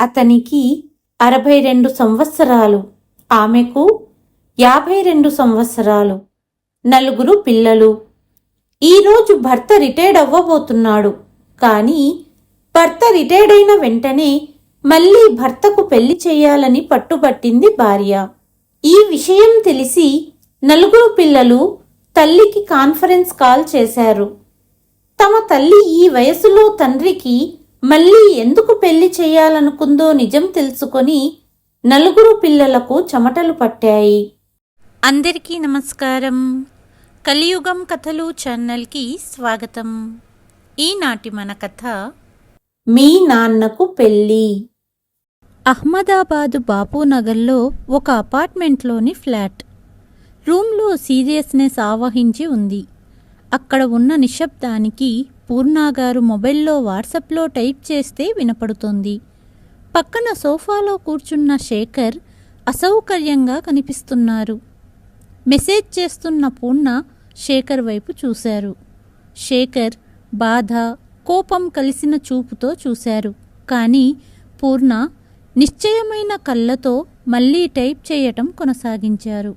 అతనికి అరవై రెండు సంవత్సరాలు. ఆమెకు యాభై రెండు సంవత్సరాలు. నలుగురు పిల్లలు. ఈరోజు భర్త రిటైర్డ్ అవ్వబోతున్నాడు. కానీ భర్త రిటైర్డ్ అయిన వెంటనే మళ్ళీ భర్తకు పెళ్ళి చేయాలని పట్టుబట్టింది భార్య. ఈ విషయం తెలిసి నలుగురు పిల్లలు తల్లికి కాన్ఫరెన్స్ కాల్ చేశారు. తమ తల్లి ఈ వయసులో తండ్రికి మళ్ళీ ఎందుకు పెళ్ళి చేయాలనుకుందో నిజం తెలుసుకొని నలుగురు పిల్లలకు చెమటలు పట్టాయి. అందరికీ నమస్కారం. కలియుగం కథలు ఛానల్కి స్వాగతం. ఈనాటి మన కథ మీ నాన్నకు పెళ్ళి. అహ్మదాబాదు బాపూనగర్లో ఒక అపార్ట్మెంట్లోని ఫ్లాట్. రూమ్లో సీరియస్నెస్ ఆవహించి ఉంది. అక్కడ ఉన్న నిశ్శబ్దానికి పూర్ణాగారు మొబైల్లో వాట్సాప్లో టైప్ చేస్తే వినపడుతోంది. పక్కన సోఫాలో కూర్చున్న శేఖర్ అసౌకర్యంగా కనిపిస్తున్నారు. మెసేజ్ చేస్తున్న పూర్ణ శేఖర్ వైపు చూశారు. శేఖర్ బాధ కోపం కలిసిన చూపుతో చూశారు. కానీ పూర్ణ నిశ్చయమైన కళ్ళతో మళ్ళీ టైప్ చేయటం కొనసాగించారు.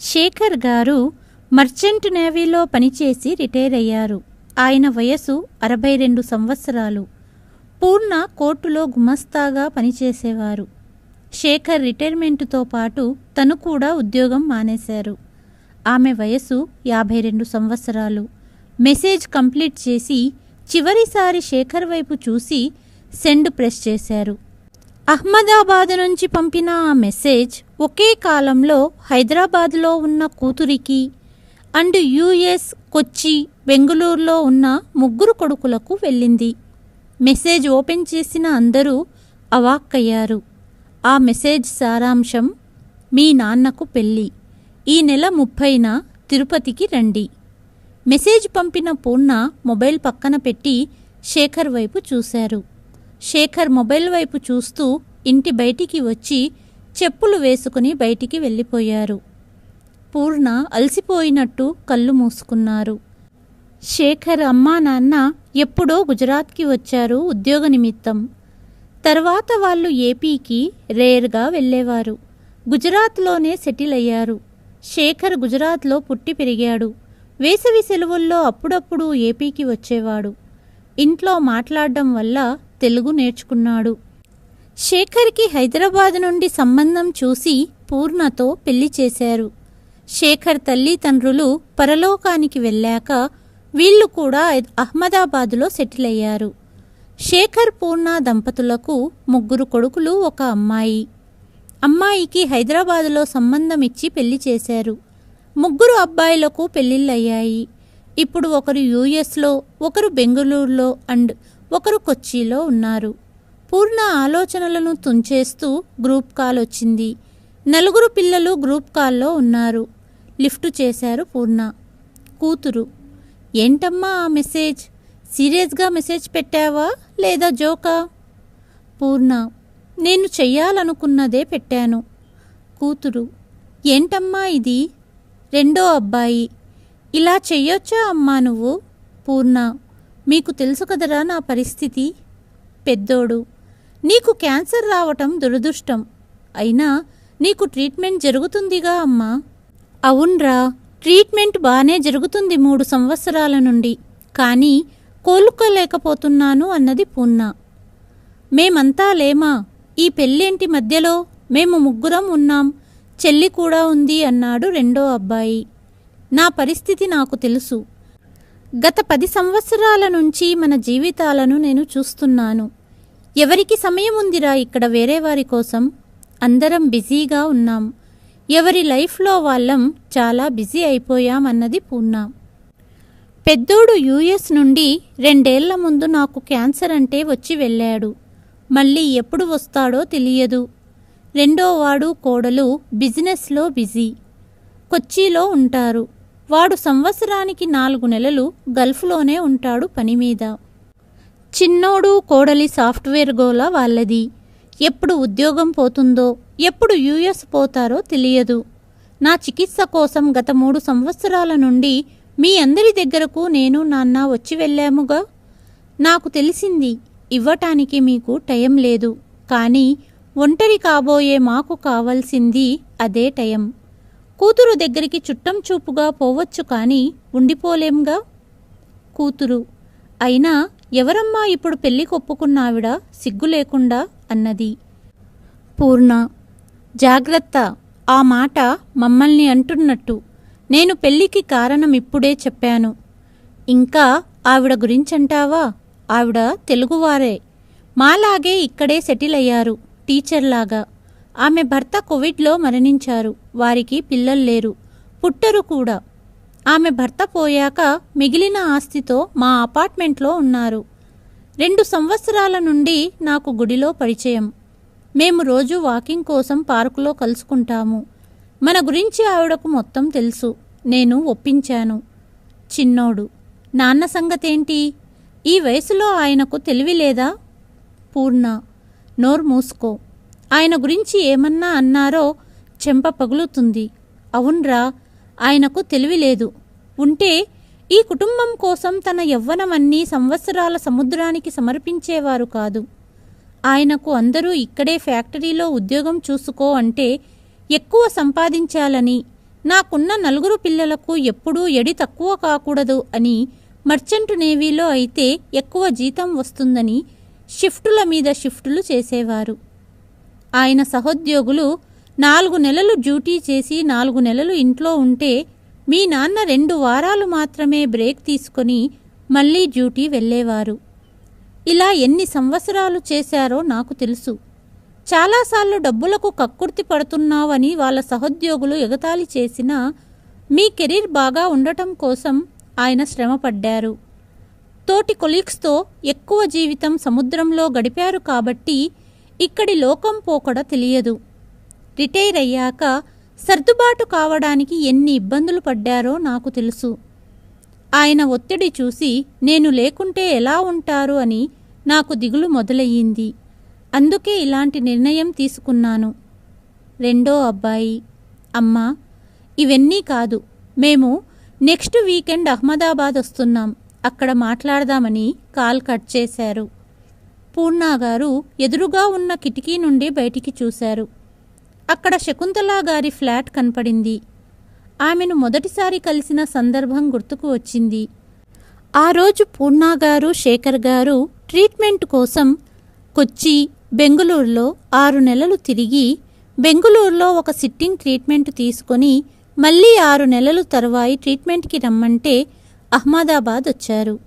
శేఖర్ గారు మర్చెంట్ నేవీలో పనిచేసి రిటైర్ అయ్యారు. ఆయన వయసు అరవై రెండు సంవత్సరాలు. పూర్ణ కోర్టులో గుమస్తాగా పనిచేసేవారు. శేఖర్ రిటైర్మెంటుతో పాటు తను కూడా ఉద్యోగం మానేశారు. ఆమె వయసు యాభై రెండు సంవత్సరాలు. మెసేజ్ కంప్లీట్ చేసి చివరిసారి శేఖర్ వైపు చూసి సెండ్ ప్రెస్ చేశారు. అహ్మదాబాద్ నుంచి పంపిన ఆ మెసేజ్ ఒకే కాలంలో హైదరాబాద్లో ఉన్న కూతురికి అండ్ యుఎస్ కొచ్చి బెంగళూరులో ఉన్న ముగ్గురు కొడుకులకు వెళ్ళింది. మెసేజ్ ఓపెన్ చేసిన అందరూ అవాక్కయ్యారు. ఆ మెసేజ్ సారాంశం మీ నాన్నకు పెళ్ళి. ఈ నెల ముప్పైన తిరుపతికి రండి. మెసేజ్ పంపిన పూర్ణ మొబైల్ పక్కన పెట్టి శేఖర్ వైపు చూశారు. శేఖర్ మొబైల్ వైపు చూస్తూ ఇంటి బయటికి వచ్చి చెప్పులు వేసుకుని బయటికి వెళ్ళిపోయారు. పూర్ణ అలసిపోయినట్టు కళ్ళు మూసుకున్నారు. శేఖర్ అమ్మా నాన్న ఎప్పుడో గుజరాత్కి వచ్చారు ఉద్యోగ నిమిత్తం. తర్వాత వాళ్ళు ఏపీకి రేర్గా వెళ్ళేవారు. గుజరాత్లోనే సెటిల్ అయ్యారు. శేఖర్ గుజరాత్లో పుట్టి పెరిగాడు. వేసవి సెలవుల్లో అప్పుడప్పుడు ఏపీకి వచ్చేవాడు. ఇంట్లో మాట్లాడడం వల్ల తెలుగు నేర్చుకున్నాడు. శేఖర్కి హైదరాబాద్ నుండి సంబంధం చూసి పూర్ణతో పెళ్ళి చేశారు. శేఖర్ తల్లిదండ్రులు పరలోకానికి వెళ్ళాక వీళ్ళు కూడా అహ్మదాబాదులో సెటిల్ అయ్యారు శేఖర్ పూర్ణ దంపతులకు ముగ్గురు కొడుకులు ఒక అమ్మాయి. అమ్మాయికి హైదరాబాదులో సంబంధం ఇచ్చి పెళ్ళి చేశారు. ముగ్గురు అబ్బాయిలకు పెళ్ళిళ్ళయ్యాయి ఇప్పుడు ఒకరు యూఎస్లో ఒకరు బెంగళూరులో అండ్ ఒకరు కొచ్చిలో ఉన్నారు. పూర్ణ ఆలోచనలను తుంచేస్తూ గ్రూప్ కాల్ వచ్చింది. నలుగురు పిల్లలు గ్రూప్ కాల్లో ఉన్నారు. లిఫ్ట్ చేశారు పూర్ణ. కూతురు. ఏంటమ్మా ఆ మెసేజ్? సీరియస్గా మెసేజ్ పెట్టావా లేదా జోకా? పూర్ణ. నేను చెయ్యాలనుకున్నదే పెట్టాను. కూతురు. ఏంటమ్మా ఇది? రెండో అబ్బాయి. ఇలా చెయ్యొచ్చా అమ్మా నువ్వు? పూర్ణ. మీకు తెలుసు కదరా నా పరిస్థితి? పెద్దోడు. నీకు క్యాన్సర్ రావటం దురదృష్టం. అయినా నీకు ట్రీట్మెంట్ జరుగుతుందిగా అమ్మా. అవునరా. ట్రీట్మెంట్ బాగానే జరుగుతుంది మూడు సంవత్సరాల నుండి. కానీ కోలుకోలేకపోతున్నాను అన్నది పూర్ణ. మేమంతా లేమా? ఈ పెళ్ళేంటి మధ్యలో? మేము ముగ్గురం ఉన్నాం. చెల్లి కూడా ఉంది అన్నాడు రెండో అబ్బాయి. నా పరిస్థితి నాకు తెలుసు. గత పది సంవత్సరాల నుంచి మన జీవితాలను నేను చూస్తున్నాను. ఎవరికి సమయం ఉందిరా ఇక్కడ వేరే వారి కోసం? అందరం బిజీగా ఉన్నాం. ఎవరి లైఫ్లో వాళ్ళం చాలా బిజీ అయిపోయామన్నది పూర్ణ. పెద్దోడు యూఎస్ నుండి రెండేళ్ళ ముందు నాకు క్యాన్సర్ అంటే వచ్చి వెళ్ళాడు. మళ్ళీ ఎప్పుడు వస్తాడో తెలియదు. రెండోవాడు కోడలు బిజినెస్లో బిజీ. కొచ్చిలో ఉంటారు. వాడు సంవత్సరానికి నాలుగు నెలలు గల్ఫ్లోనే ఉంటాడు పని మీద చిన్నోడు కోడలి సాఫ్ట్వేర్ గోల వాళ్ళది. ఎప్పుడు ఉద్యోగం పోతుందో ఎప్పుడు యూఎస్ పోతారో తెలియదు. నా చికిత్స కోసం గత మూడు సంవత్సరాల నుండి మీ అందరి దగ్గరకు నేను నాన్న వచ్చి వెళ్ళాముగా? నాకు తెలిసింది ఇవ్వటానికి మీకు టైం లేదు. కానీ ఒంటరి కాబోయే మాకు కావలసింది అదే టయం కూతురు దగ్గరికి చుట్టం చూపుగా పోవచ్చు కానీ ఉండిపోలేంగా? కూతురు అయినా ఎవరమ్మా ఇప్పుడు పెళ్ళి కొప్పుకున్నావిడ సిగ్గు లేకుండా అన్నది. పూర్ణ జాగ్రత్త ఆ మాట మమ్మల్ని అంటున్నట్టు. నేను పెళ్ళికి కారణం ఇప్పుడే చెప్పాను. ఇంకా ఆవిడ గురించంటావా? ఆవిడ తెలుగువారే. మాలాగే ఇక్కడే సెటిల్ అయ్యారు టీచర్లాగా. ఆమె భర్త కోవిడ్లో మరణించారు వారికి పిల్లలు లేరు పుట్టరు కూడా. ఆమె భర్త పోయాక మిగిలిన ఆస్తితో మా అపార్ట్మెంట్లో ఉన్నారు. రెండు సంవత్సరాల నుండి నాకు గుడిలో పరిచయం. మేము రోజు వాకింగ్ కోసం పార్కులో కలుసుకుంటాము. మన గురించి ఆవిడకు మొత్తం తెలుసు. నేను ఒప్పించాను. చిన్నోడు నాన్న సంగతేంటి? ఈ వయసులో ఆయనకు తెలివి లేదా? పూర్ణ నోరు మూసుకో. ఆయన గురించి ఏమన్నా అన్నారో చెంప పగులుతుంది. అవునరా ఆయనకు తెలివి లేదు. ఉంటే ఈ కుటుంబం కోసం తన యవ్వనమన్నీ సంవత్సరాల సముద్రానికి సమర్పించేవారు కాదు. ఆయనకు అందరూ ఇక్కడే ఫ్యాక్టరీలో ఉద్యోగం చూసుకో అంటే ఎక్కువ సంపాదించాలని నాకున్న నలుగురు పిల్లలకు ఎప్పుడూ ఎడి తక్కువ కాకూడదు అని మర్చెంట్ నేవీలో అయితే ఎక్కువ జీతం వస్తుందని షిఫ్టుల మీద షిఫ్టులు చేసేవారు. ఆయన సహోద్యోగులు నాలుగు నెలలు డ్యూటీ చేసి నాలుగు నెలలు ఇంట్లో ఉంటే మీ నాన్న రెండు వారాలు మాత్రమే బ్రేక్ తీసుకొని మళ్ళీ డ్యూటీ వెళ్ళేవారు. ఇలా ఎన్ని సంవత్సరాలు చేశారో నాకు తెలుసు. చాలాసార్లు డబ్బులకు కక్కుర్తి పడుతున్నావని వాళ్ళ సహోద్యోగులు ఎగతాళి చేసినా మీ కెరీర్ బాగా ఉండటం కోసం ఆయన శ్రమపడ్డారు. తోటి కొలీగ్స్తో ఎక్కువ జీవితం సముద్రంలో గడిపారు కాబట్టి ఇక్కడి లోకం పోకడ తెలియదు. రిటైర్ అయ్యాక సర్దుబాటు కావడానికి ఎన్ని ఇబ్బందులు పడ్డారో నాకు తెలుసు. ఆయన ఒత్తిడి చూసి నేను లేకుంటే ఎలా ఉంటారు? అని నాకు దిగులు మొదలయ్యింది. అందుకే ఇలాంటి నిర్ణయం తీసుకున్నాను. రెండో అబ్బాయి అమ్మా ఇవన్నీ కాదు. మేము నెక్స్ట్ వీకెండ్ అహ్మదాబాద్ వస్తున్నాం. అక్కడ మాట్లాడదామని కాల్ కట్ చేశారు. పూర్ణా గారు ఎదురుగా ఉన్న కిటికీ నుండి బయటికి చూశారు. అక్కడ శకుంతలా గారి ఫ్లాట్ కనపడింది. ఆమెను మొదటిసారి కలిసిన సందర్భం గుర్తుకు వచ్చింది. ఆ రోజు పూర్ణా గారు శేఖర్ గారు ట్రీట్మెంట్ కోసం కొచ్చి బెంగుళూరులో ఆరు నెలలు తిరిగి బెంగుళూరులో ఒక సిట్టింగ్ ట్రీట్మెంట్ తీసుకొని మళ్ళీ ఆరు నెలలు తరువాయి ట్రీట్మెంట్కి రమ్మంటే అహ్మదాబాద్ వచ్చారు.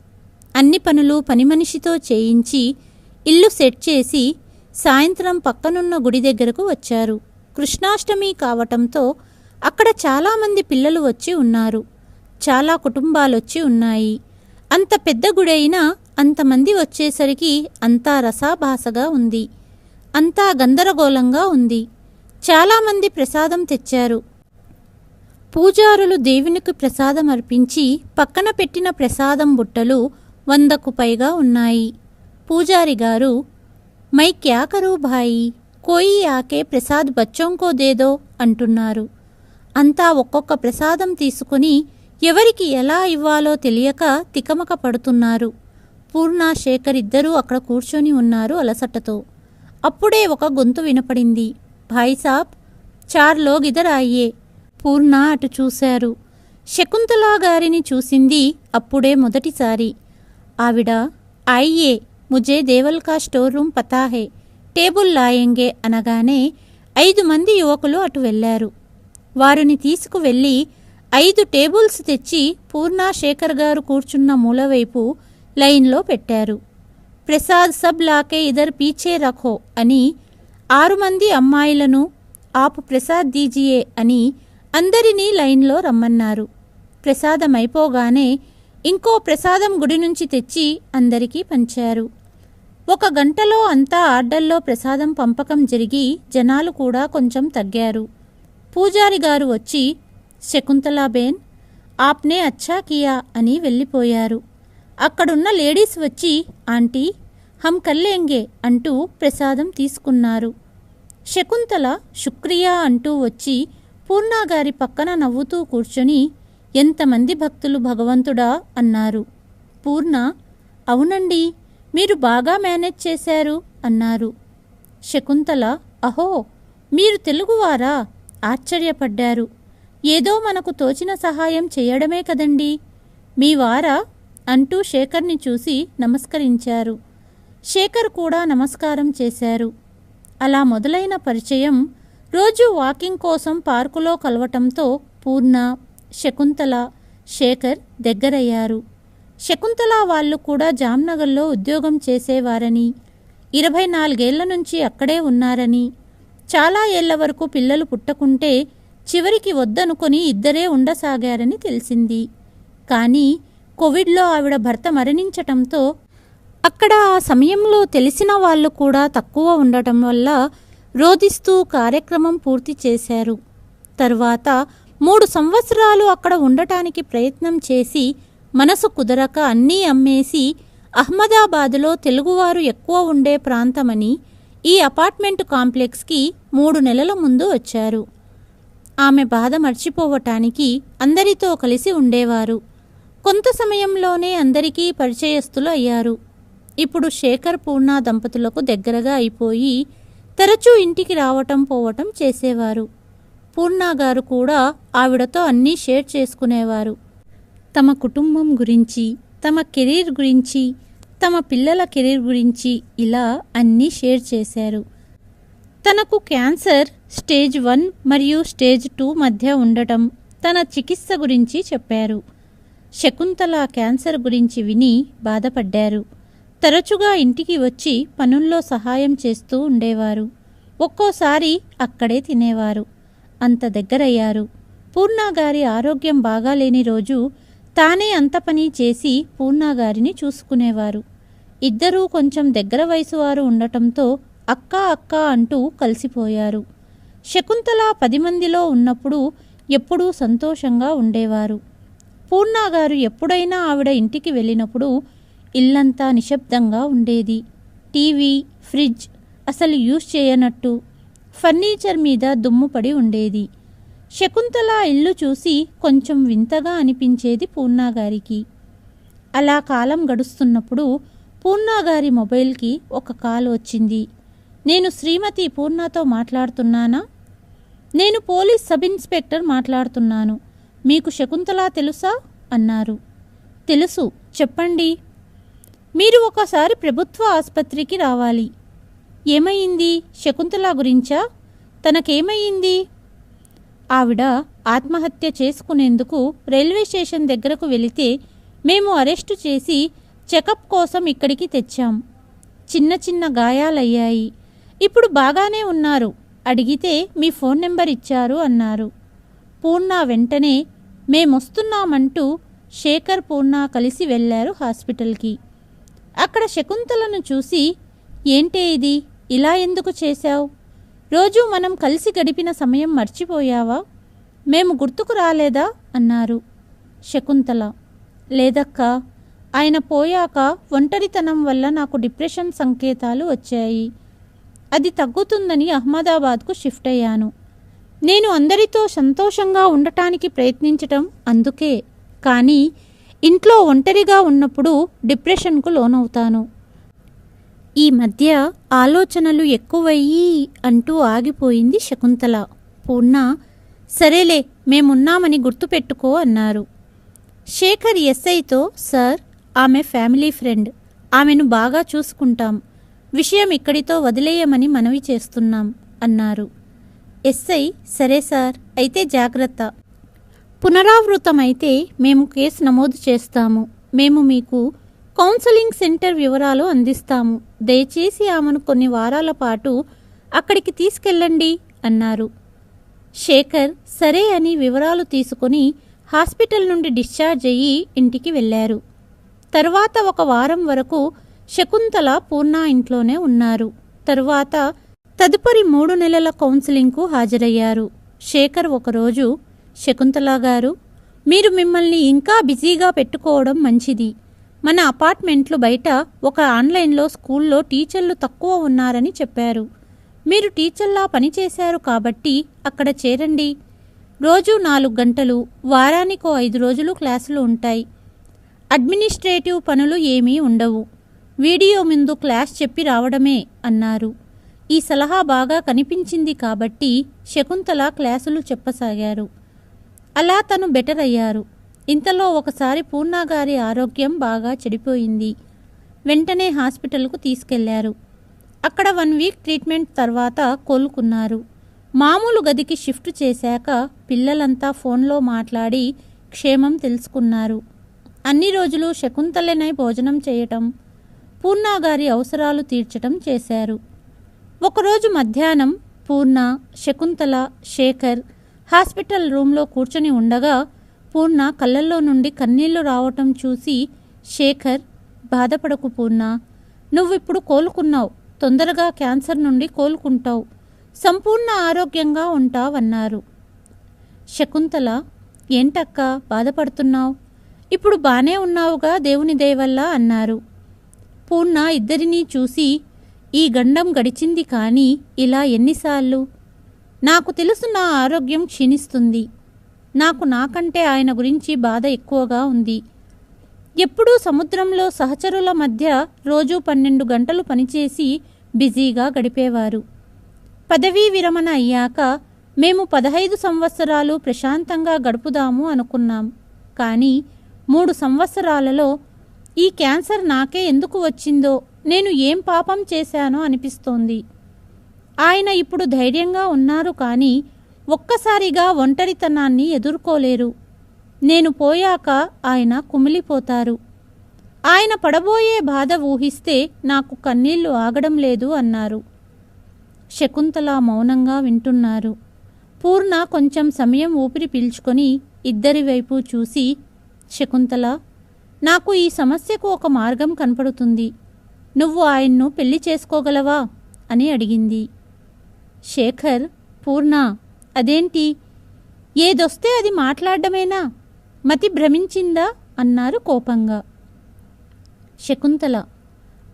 అన్ని పనులు పని మనిషితో చేయించి ఇల్లు సెట్ చేసి సాయంత్రం పక్కనున్న గుడి దగ్గరకు వచ్చారు. కృష్ణాష్టమి కావటంతో అక్కడ చాలామంది పిల్లలు వచ్చి ఉన్నారు. చాలా కుటుంబాలొచ్చి ఉన్నాయి. అంత పెద్ద గుడైనా అంతమంది వచ్చేసరికి అంతా రసాభాసగా ఉంది. అంతా గందరగోళంగా ఉంది. చాలామంది ప్రసాదం తెచ్చారు. పూజారులు దేవునికి ప్రసాదం అర్పించి పక్కన పెట్టిన ప్రసాదం బుట్టలు వందకు పైగా ఉన్నాయి. పూజారి గారు మై క్యా కరూ భాయి కోయి ఆకే ప్రసాద్ బచ్చోంకో దేదో అంటున్నారు. అంతా ఒక్కొక్క ప్రసాదం తీసుకుని ఎవరికి ఎలా ఇవ్వాలో తెలియక తికమక పడుతున్నారు. పూర్ణ శేఖర్ ఇద్దరూ అక్కడ కూర్చొని ఉన్నారు అలసటతో. అప్పుడే ఒక గొంతు వినపడింది. భాయ్ సాబ్ చార్ లోగ్ ఇదర్ పూర్ణ అటు చూశారు. శకుంతలా గారిని చూసింది అప్పుడే మొదటిసారి. ఆవిడ అయ్యే ముజే దేవల్కా స్టోర్ రూమ్ పతాహే టేబుల్ లాయంగే అనగానే ఐదు మంది యువకులు అటు వెళ్ళారు. వారిని తీసుకువెళ్ళి ఐదు టేబుల్స్ తెచ్చి పూర్ణా శేఖర్ గారు కూర్చున్న మూలవైపు లైన్లో పెట్టారు. ప్రసాద్ సబ్ లాకే ఇదర్ పీచే రఖో అని ఆరు మంది అమ్మాయిలను ఆపు ప్రసాద్ దీజియే అని అందరినీ లైన్లో రమ్మన్నారు. ప్రసాదం అయిపోగానే ఇంకో ప్రసాదం గుడి నుంచి తెచ్చి అందరికీ పంచారు. ఒక గంటలో అంతా ఆర్డర్లో ప్రసాదం పంపకం జరిగి జనాలు కూడా కొంచెం తగ్గారు. పూజారి గారు వచ్చి శకుంతలాబేన్ ఆప్నే అచ్చా కియా అని వెళ్ళిపోయారు. అక్కడున్న లేడీస్ వచ్చి ఆంటీ హమ్ కల్లేంగే అంటూ ప్రసాదం తీసుకున్నారు. శకుంతల శుక్రియా అంటూ వచ్చి పూర్ణాగారి పక్కన నవ్వుతూ కూర్చొని ఎంతమంది భక్తులు భగవంతుడా అన్నారు. పూర్ణ అవునండి మీరు బాగా మేనేజ్ చేశారు అన్నారు. శకుంతల అహో మీరు తెలుగువారా? ఆశ్చర్యపడ్డారు. ఏదో మనకు తోచిన సహాయం చేయడమే కదండి. మీ వారా అంటూ శేఖర్ని చూసి నమస్కరించారు. శేఖర్ కూడా నమస్కారం చేశారు. అలా మొదలైన పరిచయం రోజు వాకింగ్ కోసం పార్కులో కలవటంతో పూర్ణ శకుంతల శేఖర్ దగ్గరయ్యారు. శకుంతల వాళ్ళు కూడా జామ్నగర్లో ఉద్యోగం చేసేవారని ఇరవై నాలుగేళ్ళ నుంచి అక్కడే ఉన్నారని చాలా ఏళ్ళ వరకు పిల్లలు పుట్టకుంటే చివరికి వద్దనుకొని ఇద్దరే ఉండసాగారని తెలిసింది. కానీ కోవిడ్లో ఆవిడ భర్త మరణించటంతో అక్కడ ఆ సమయంలో తెలిసిన వాళ్ళు కూడా తక్కువ ఉండటం వల్ల రోధిస్తూ కార్యక్రమం పూర్తి చేశారు. తరువాత మూడు సంవత్సరాలు అక్కడ ఉండటానికి ప్రయత్నం చేసి మనసు కుదరక అన్నీ అమ్మేసి అహ్మదాబాదులో తెలుగువారు ఎక్కువ ఉండే ప్రాంతమని ఈ అపార్ట్మెంట్ కాంప్లెక్స్కి మూడు నెలల ముందు వచ్చారు. ఆమె బాధ మర్చిపోవటానికి అందరితో కలిసి ఉండేవారు. కొంత సమయంలోనే అందరికీ పరిచయస్తులు అయ్యారు. ఇప్పుడు శేఖర్ పూర్ణ దంపతులకు దగ్గరగా అయిపోయి తరచూ ఇంటికి రావటం పోవటం చేసేవారు. పూర్ణ గారు కూడా ఆవిడతో అన్నీ షేర్ చేసుకునేవారు. తమ కుటుంబం గురించి తమ కెరీర్ గురించి తమ పిల్లల కెరీర్ గురించి ఇలా అన్నీ షేర్ చేశారు. తనకు క్యాన్సర్ స్టేజ్ వన్ మరియు స్టేజ్ టూ మధ్య ఉండటం తన చికిత్స గురించి చెప్పారు. శకుంతల క్యాన్సర్ గురించి విని బాధపడ్డారు. తరచుగా ఇంటికి వచ్చి పనుల్లో సహాయం చేస్తూ ఉండేవారు. ఒక్కోసారి అక్కడే తినేవారు. అంత దగ్గరయ్యారు. పూర్ణాగారి ఆరోగ్యం బాగాలేని రోజు తానే అంత పని చేసి పూర్ణ గారిని చూసుకునేవారు. ఇద్దరూ కొంచెం దగ్గర వయసు వారు ఉండటంతో అక్క అక్క అంటూ కలిసిపోయారు. శకుంతల పది మందిలో ఉన్నప్పుడు ఎప్పుడూ సంతోషంగా ఉండేవారు. పూర్ణ గారు ఎప్పుడైనా ఆవిడ ఇంటికి వెళ్ళినప్పుడు ఇల్లంతా నిశ్శబ్దంగా ఉండేది. టీవీ ఫ్రిడ్జ్ అసలు యూజ్ చేయనట్టు ఫర్నిచర్ మీద దుమ్ము పడి ఉండేది. శకుంతల ఇల్లు చూసి కొంచెం వింతగా అనిపించేది పూర్ణాగారికి. అలా కాలం గడుస్తున్నప్పుడు పూర్ణాగారి మొబైల్కి ఒక కాల్ వచ్చింది. నేను శ్రీమతి పూర్ణతో మాట్లాడుతున్నానా? నేను పోలీస్ సబ్ ఇన్స్పెక్టర్ మాట్లాడుతున్నాను. మీకు శకుంతల తెలుసా? అన్నారు. తెలుసు. చెప్పండి. మీరు ఒకసారి ప్రభుత్వ ఆసుపత్రికి రావాలి. ఏమయ్యింది శకుంతల గురించా? తనకేమయ్యింది ఆవిడ ఆత్మహత్య చేసుకునేందుకు రైల్వే స్టేషన్ దగ్గరకు వెళితే మేము అరెస్టు చేసి చెకప్ కోసం ఇక్కడికి తెచ్చాం. చిన్న చిన్న గాయాలయ్యాయి. ఇప్పుడు బాగానే ఉన్నారు. అడిగితే మీ ఫోన్ నెంబర్ ఇచ్చారు అన్నారు. పూర్ణ వెంటనే మేమొస్తున్నామంటూ శేఖర్ పూర్ణ కలిసి వెళ్ళారు హాస్పిటల్కి. అక్కడ శకుంతలను చూసి ఏంటే ఇది? ఇలా ఎందుకు చేశావు? రోజు మనం కలిసి గడిపిన సమయం మర్చిపోయావా? మేము గుర్తుకు రాలేదా? అన్నారు శకుంతల. లేదక్కా ఆయన పోయాక ఒంటరితనం వల్ల నాకు డిప్రెషన్ సంకేతాలు వచ్చాయి. అది తగ్గుతుందని అహ్మదాబాద్కు షిఫ్ట్ అయ్యాను. నేను అందరితో సంతోషంగా ఉండటానికి ప్రయత్నించటం అందుకే కానీ ఇంట్లో ఒంటరిగా ఉన్నప్పుడు డిప్రెషన్కు లోనవుతాను. ఈ మధ్య ఆలోచనలు ఎక్కువయ్యి అంటూ ఆగిపోయింది శకుంతల. పూర్ణ సరేలే మేమున్నామని గుర్తుపెట్టుకో అన్నారు. శేఖర్ ఎస్ఐతో సార్ ఆమె ఫ్యామిలీ ఫ్రెండ్. ఆమెను బాగా చూసుకుంటాం. విషయం ఇక్కడితో వదిలేయమని మనవి చేస్తున్నాం అన్నారు. ఎస్ఐ సరే సార్ అయితే జాగ్రత్త. పునరావృతమైతే మేము కేసు నమోదు చేస్తాము. మేము మీకు కౌన్సిలింగ్ సెంటర్ వివరాలు అందిస్తాము. దయచేసి ఆమెను కొన్ని వారాల పాటు అక్కడికి తీసుకెళ్ళండి అన్నారు. శేఖర్ సరే అని వివరాలు తీసుకొని హాస్పిటల్ నుండి డిశ్చార్జ్ అయ్యి ఇంటికి వెళ్ళారు. తర్వాత ఒక వారం వరకు శకుంతల పూర్ణ ఇంట్లోనే ఉన్నారు. తరువాత తదుపరి మూడు నెలల కౌన్సిలింగ్కు హాజరయ్యారు. శేఖర్ ఒకరోజు శకుంతల గారు మీరు మిమ్మల్ని ఇంకా బిజీగా పెట్టుకోవడం మంచిది. మన అపార్ట్మెంట్లు బయట ఒక ఆన్లైన్లో స్కూల్లో టీచర్లు తక్కువ ఉన్నారని చెప్పారు. మీరు టీచర్లా పనిచేశారు కాబట్టి అక్కడ చేరండి. రోజు నాలుగు గంటలు వారానికో ఐదు రోజులు క్లాసులు ఉంటాయి. అడ్మినిస్ట్రేటివ్ పనులు ఏమీ ఉండవు. వీడియో ముందు క్లాస్ చెప్పి రావడమే అన్నారు. ఈ సలహా బాగా కనిపించింది కాబట్టి శకుంతల క్లాసులు చెప్పసాగారు. అలా తను బెటర్ అయ్యారు. ఇంతలో ఒకసారి పూర్ణాగారి ఆరోగ్యం బాగా చెడిపోయింది. వెంటనే హాస్పిటల్కు తీసుకెళ్ళారు. అక్కడ వన్ వీక్ ట్రీట్మెంట్ తర్వాత కోలుకున్నారు. మామూలు గదికి షిఫ్ట్ చేశాక పిల్లలంతా ఫోన్లో మాట్లాడి క్షేమం తెలుసుకున్నారు. అన్ని రోజులు శకుంతలనై భోజనం చేయటం పూర్ణాగారి అవసరాలు తీర్చటం చేశారు. ఒకరోజు మధ్యాహ్నం పూర్ణ శకుంతల శేఖర్ హాస్పిటల్ రూమ్లో కూర్చొని ఉండగా పూర్ణ కళ్ళల్లో నుండి కన్నీళ్ళు రావటం చూసి శేఖర్ బాధపడకు పూర్ణ. నువ్విప్పుడు కోలుకున్నావు. తొందరగా క్యాన్సర్ నుండి కోలుకుంటావు. సంపూర్ణ ఆరోగ్యంగా ఉంటావన్నారు. శకుంతల ఏంటక్క బాధపడుతున్నావు? ఇప్పుడు బానే ఉన్నావుగా దేవుని దయవల్ల అన్నారు. పూర్ణ ఇద్దరినీ చూసి ఈ గండం గడిచింది కానీ ఇలా ఎన్నిసార్లు? నాకు తెలుసు నా ఆరోగ్యం క్షీణిస్తుంది. నాకు నాకంటే ఆయన గురించి బాధ ఎక్కువగా ఉంది. ఎప్పుడూ సముద్రంలో సహచరుల మధ్య రోజు పన్నెండు గంటలు పనిచేసి బిజీగా గడిపేవారు. పదవీ విరమణ అయ్యాక మేము పదహైదు సంవత్సరాలు ప్రశాంతంగా గడుపుదాము అనుకున్నాం. కానీ మూడు సంవత్సరాలలో ఈ క్యాన్సర్ నాకే ఎందుకు వచ్చిందో నేను ఏం పాపం చేశానో అనిపిస్తోంది. ఆయన ఇప్పుడు ధైర్యంగా ఉన్నారు కానీ ఒక్కసారిగా ఒంటరితనాన్ని ఎదుర్కోలేరు. నేను పోయాక ఆయన కుమిలిపోతారు. ఆయన పడబోయే బాధ ఊహిస్తే నాకు కన్నీళ్ళు ఆగడం లేదు అన్నారు. శకుంతల మౌనంగా వింటున్నారు. పూర్ణ కొంచెం సమయం ఊపిరి పీల్చుకొని ఇద్దరి వైపు చూసి శకుంతల నాకు ఈ సమస్యకు ఒక మార్గం కనపడుతుంది. నువ్వు ఆయన్ను పెళ్ళి చేసుకోగలవా? అని అడిగింది. శేఖర్ పూర్ణ అదేంటి? ఏదొస్తే అది మాట్లాడడమేనా? మతి భ్రమించిందా? అన్నారు కోపంగా. శకుంతల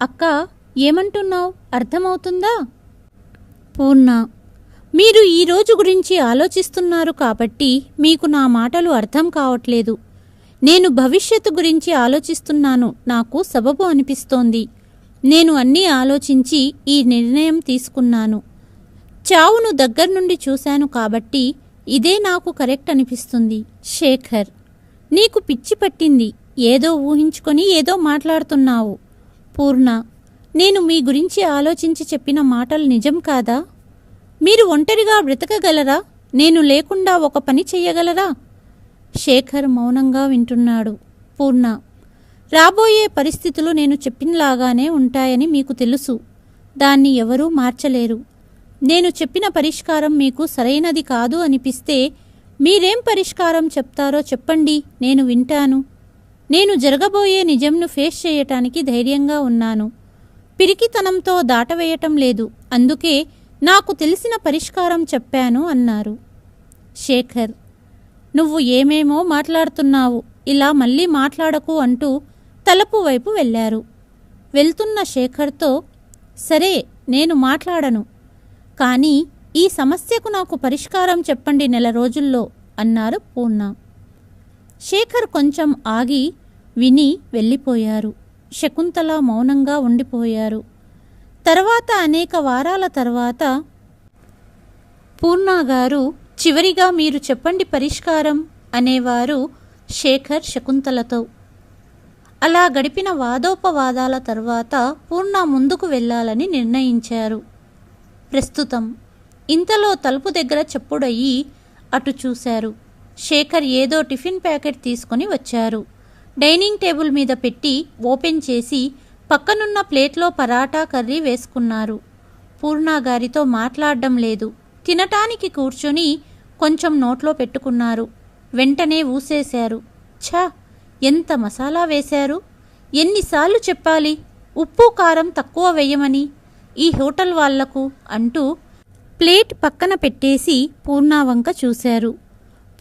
అక్క ఏమంటున్నావు? అర్థమవుతుందా? పూర్ణ మీరు ఈ రోజు గురించి ఆలోచిస్తున్నారు కాబట్టి మీకు నా మాటలు అర్థం కావట్లేదు. నేను భవిష్యత్తు గురించి ఆలోచిస్తున్నాను. నాకు సబబు అనిపిస్తోంది. నేను అన్నీ ఆలోచించి ఈ నిర్ణయం తీసుకున్నాను. చావును దగ్గర నుండి చూశాను కాబట్టి ఇదే నాకు కరెక్ట్ అనిపిస్తుంది శేఖర్. నీకు పిచ్చి పట్టింది ఏదో ఊహించుకొని ఏదో మాట్లాడుతున్నావు. పూర్ణ నేను మీ గురించి ఆలోచించి చెప్పిన మాటలు నిజం కాదా? మీరు ఒంటరిగా బ్రతకగలరా? నేను లేకుండా ఒక పని చెయ్యగలరా? శేఖర్ మౌనంగా వింటున్నాడు. పూర్ణ రాబోయే పరిస్థితులు నేను చెప్పినలాగానే ఉంటాయని మీకు తెలుసు. దాన్ని ఎవరూ మార్చలేరు. నేను చెప్పిన పరిష్కారం మీకు సరైనది కాదు అనిపిస్తే మీరేం పరిష్కారం చెప్తారో చెప్పండి నేను వింటాను. నేను జరగబోయే నిజంను ఫేస్ చేయటానికి ధైర్యంగా ఉన్నాను. పిరికితనంతో దాటవేయటం లేదు అందుకే నాకు తెలిసిన పరిష్కారం చెప్పాను అన్నారు. శేఖర్ నువ్వు ఏమేమో మాట్లాడుతున్నావు ఇలా మళ్ళీ మాట్లాడకు అంటూ తలుపు వైపు వెళ్ళారు. వెళ్తున్న శేఖర్తో సరే నేను మాట్లాడను కానీ ఈ సమస్యకు నాకు పరిష్కారం చెప్పండి నెల రోజుల్లో అన్నారు పూర్ణ. శేఖర్ కొంచెం ఆగి విని వెళ్ళిపోయారు. శకుంతల మౌనంగా ఉండిపోయారు. తర్వాత అనేక వారాల తర్వాత పూర్ణ గారు చివరిగా మీరు చెప్పండి పరిష్కారం అనేవారు శేఖర్ శకుంతలతో. అలా గడిపిన వాదోపవాదాల తర్వాత పూర్ణ ముందుకు వెళ్ళాలని నిర్ణయించారు. ప్రస్తుతం ఇంతలో తలుపు దగ్గర చెప్పుడయ్యి అటు చూశారు. శేఖర్ ఏదో టిఫిన్ ప్యాకెట్ తీసుకొని వచ్చారు. డైనింగ్ టేబుల్ మీద పెట్టి ఓపెన్ చేసి పక్కనున్న ప్లేట్లో పరాటా కర్రీ వేసుకున్నారు. పూర్ణాగారితో మాట్లాడడం లేదు. తినటానికి కూర్చొని కొంచెం నోట్లో పెట్టుకున్నారు. వెంటనే ఊసేశారు. ఛా! ఎంత మసాలా వేశారు? ఎన్నిసార్లు చెప్పాలి? ఉప్పు కారం తక్కువ వేయమని ఈ హోటల్ వాళ్ళకు అంటూ ప్లేట్ పక్కన పెట్టేసి పూర్ణావంక చూశారు.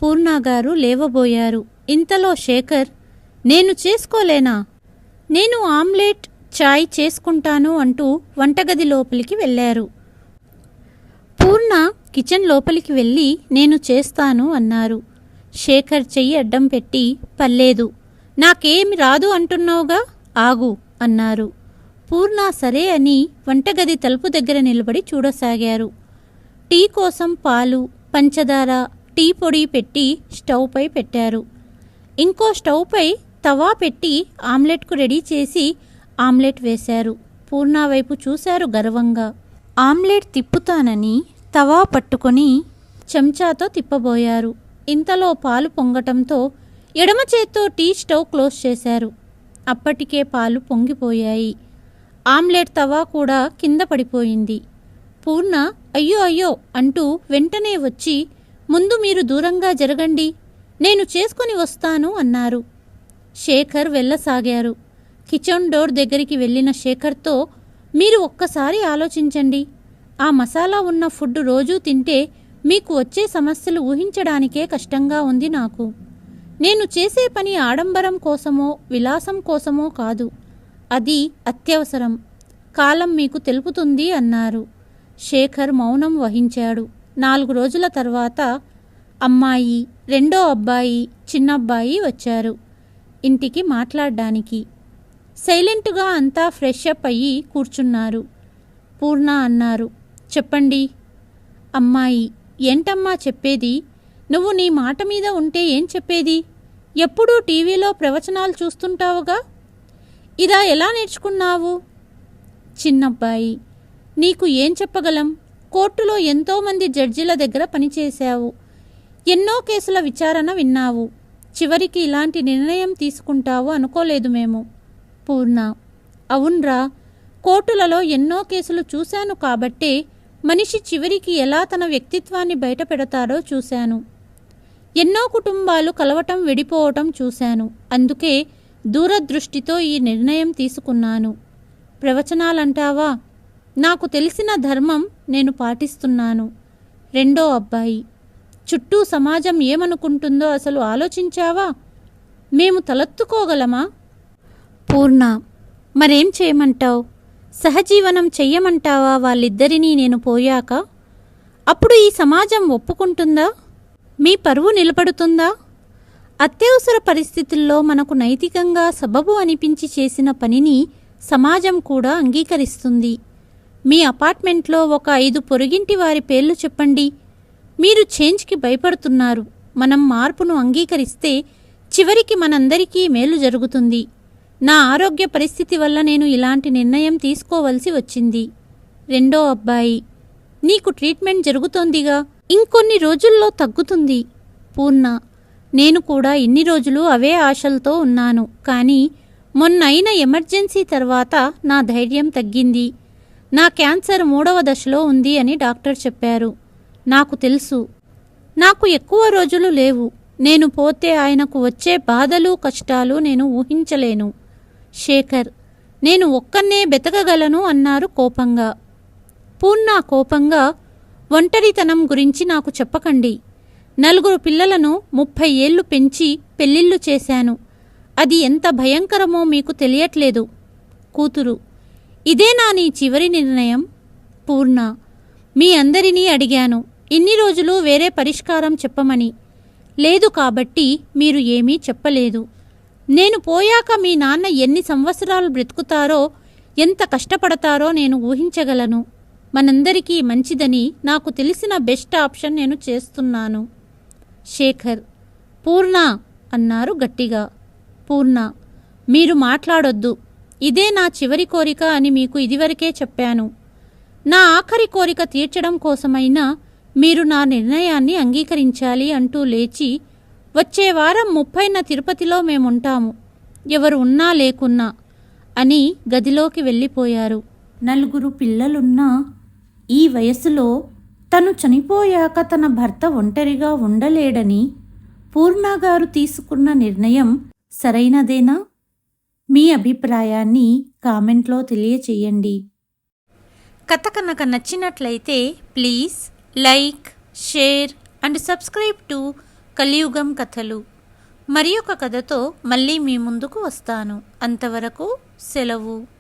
పూర్ణ గారు లేవబోయారు. ఇంతలో శేఖర్ నేను చేసుకోలేనా? నేను ఆమ్లెట్ చాయ్ చేసుకుంటాను అంటూ వంటగది లోపలికి వెళ్ళారు. పూర్ణ కిచెన్ లోపలికి వెళ్ళి నేను చేస్తాను అన్నారు. శేఖర్ చెయ్యి అడ్డం పెట్టి పర్లేదు. నాకేమి రాదు అంటున్నావుగా? ఆగు అన్నారు. పూర్ణ సరే అని వంటగది తలుపు దగ్గర నిలబడి చూడసాగారు. టీ కోసం పాలు పంచదార టీ పొడి పెట్టి స్టవ్పై పెట్టారు. ఇంకో స్టవ్పై తవా పెట్టి ఆమ్లెట్కు రెడీ చేసి ఆమ్లెట్ వేశారు. పూర్ణ వైపు చూశారు గర్వంగా. ఆమ్లెట్ తిప్పుతానని తవా పట్టుకొని చెంచాతో తిప్పబోయారు. ఇంతలో పాలు పొంగటంతో ఎడమ చేత్తో టీ స్టవ్ క్లోజ్ చేశారు. అప్పటికే పాలు పొంగిపోయాయి. ఆమ్లెట్ తవా కూడా కింద పడిపోయింది. పూర్ణ అయ్యో అయ్యో అంటూ వెంటనే వచ్చి ముందు మీరు దూరంగా జరగండి నేను చేసుకొని వస్తాను అన్నారు. శేఖర్ వెళ్ళసాగారు. కిచెన్ డోర్ దగ్గరికి వెళ్ళిన శేఖర్తో మీరు ఒక్కసారి ఆలోచించండి. ఆ మసాలా ఉన్న ఫుడ్ రోజూ తింటే మీకు వచ్చే సమస్యలు ఊహించడానికే కష్టంగా ఉంది నాకు. నేను చేసే పని ఆడంబరం కోసమో విలాసం కోసమో కాదు. అది అత్యవసరం. కాలం మీకు తెలుపుతుంది అన్నారు. శేఖర్ మౌనం వహించాడు. నాలుగు రోజుల తర్వాత అమ్మాయి రెండో అబ్బాయి చిన్నబ్బాయి వచ్చారు. ఇంటికి మాట్లాడడానికి. సైలెంట్గా అంతా ఫ్రెష్ అప్ అయ్యి కూర్చున్నారు. పూర్ణ అన్నారు చెప్పండి. అమ్మాయి ఏంటమ్మా చెప్పేది? నువ్వు నీ మాట మీద ఉంటే ఏం చెప్పేది? ఎప్పుడూ టీవీలో ప్రవచనాలు చూస్తుంటావుగా? ఇలా ఎలా నేర్చుకున్నావు? చిన్నబ్బాయి నీకు ఏం చెప్పగలం? కోర్టులో ఎంతోమంది జడ్జిల దగ్గర పనిచేశావు. ఎన్నో కేసుల విచారణ విన్నావు. చివరికి ఇలాంటి నిర్ణయం తీసుకుంటావు అనుకోలేదు మేము. పూర్ణ అవునరా. కోర్టులలో ఎన్నో కేసులు చూశాను కాబట్టే మనిషి చివరికి ఎలా తన వ్యక్తిత్వాన్ని బయటపెడతారో చూశాను. ఎన్నో కుటుంబాలు కలవటం విడిపోవటం చూశాను. అందుకే దూరదృష్టితో ఈ నిర్ణయం తీసుకున్నాను. ప్రవచనాలంటావా? నాకు తెలిసిన ధర్మం నేను పాటిస్తున్నాను. రెండో అబ్బాయి చుట్టూ సమాజం ఏమనుకుంటుందో అసలు ఆలోచించావా? మేము తలెత్తుకోగలమా? పూర్ణ మరేం చేయమంటావు? సహజీవనం చెయ్యమంటావా వాళ్ళిద్దరినీ నేను పోయాక? అప్పుడు ఈ సమాజం ఒప్పుకుంటుందా? మీ పరువు నిలబడుతుందా? అత్యవసర పరిస్థితుల్లో మనకు నైతికంగా సబబు అనిపించి చేసిన పనిని సమాజం కూడా అంగీకరిస్తుంది. మీ అపార్ట్మెంట్లో ఒక ఐదు పొరుగింటి వారి పేర్లు చెప్పండి. మీరు చేంజ్కి భయపడుతున్నారు. మనం మార్పును అంగీకరిస్తే చివరికి మనందరికీ మేలు జరుగుతుంది. నా ఆరోగ్య పరిస్థితి వల్ల నేను ఇలాంటి నిర్ణయం తీసుకోవలసి వచ్చింది. రెండో అబ్బాయి నీకు ట్రీట్మెంట్ జరుగుతోందిగా. ఇంకొన్ని రోజుల్లో తగ్గుతుంది. పూర్ణ నేను కూడా ఇన్ని రోజులు అవే ఆశలతో ఉన్నాను. కానీ మొన్న అయిన ఎమర్జెన్సీ తర్వాత నా ధైర్యం తగ్గింది. నా క్యాన్సర్ మూడవ దశలో ఉంది అని డాక్టర్ చెప్పారు. నాకు తెలుసు. నాకు ఎక్కువ రోజులు లేవు. నేను పోతే ఆయనకు వచ్చే బాధలు కష్టాలు నేను ఊహించలేను. శేఖర్ నేను ఒక్కన్నే బెతకగలను అన్నారు కోపంగా. పూర్ణ కోపంగా ఒంటరితనం గురించి నాకు చెప్పకండి. నలుగురు పిల్లలను ముప్పై ఏళ్ళు పెంచి పెళ్ళిళ్ళు చేశాను. అది ఎంత భయంకరమో మీకు తెలియట్లేదు. కూతురు ఇదేనా నీ చివరి నిర్ణయం? పూర్ణ మీ అందరినీ అడిగాను. ఇన్ని రోజులు వేరే పరిష్కారం చెప్పమని. లేదు కాబట్టి మీరు ఏమీ చెప్పలేదు. నేను పోయాక మీ నాన్న ఎన్ని సంవత్సరాలు బ్రతుకుతారో ఎంత కష్టపడతారో నేను ఊహించగలను. మనందరికీ మంచిదని నాకు తెలిసిన బెస్ట్ ఆప్షన్ నేను చేస్తున్నాను. శేఖర్. పూర్ణ అన్నారు గట్టిగా. పూర్ణ మీరు మాట్లాడొద్దు. ఇదే నా చివరి కోరిక అని మీకు ఇదివరకే చెప్పాను. నా ఆఖరి కోరిక తీర్చడం కోసమైనా మీరు నా నిర్ణయాన్ని అంగీకరించాలి అంటూ లేచి వచ్చే వారం ముప్పైన తిరుపతిలో మేముంటాము. ఎవరు ఉన్నా లేకున్నా అని గదిలోకి వెళ్ళిపోయారు. నలుగురు పిల్లలున్నా ఈ వయసులో తను చనిపోయాక తన భర్త ఒంటరిగా ఉండలేడని పూర్ణగారు తీసుకున్న నిర్ణయం సరైనదేనా? మీ అభిప్రాయాన్ని కామెంట్లో తెలియచేయండి. కథ కనుక నచ్చినట్లయితే please like share and subscribe to Kaliyugam Kathalu. మరి ఒక కథతో మళ్ళీ మీ ముందుకు వస్తాను. అంతవరకు సెలవు.